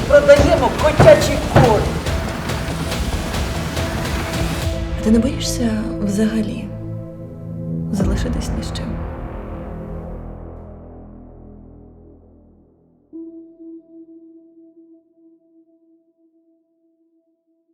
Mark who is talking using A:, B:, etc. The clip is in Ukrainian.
A: продаємо котячий корм.
B: А ти не боїшся взагалі залишитись ні з чим?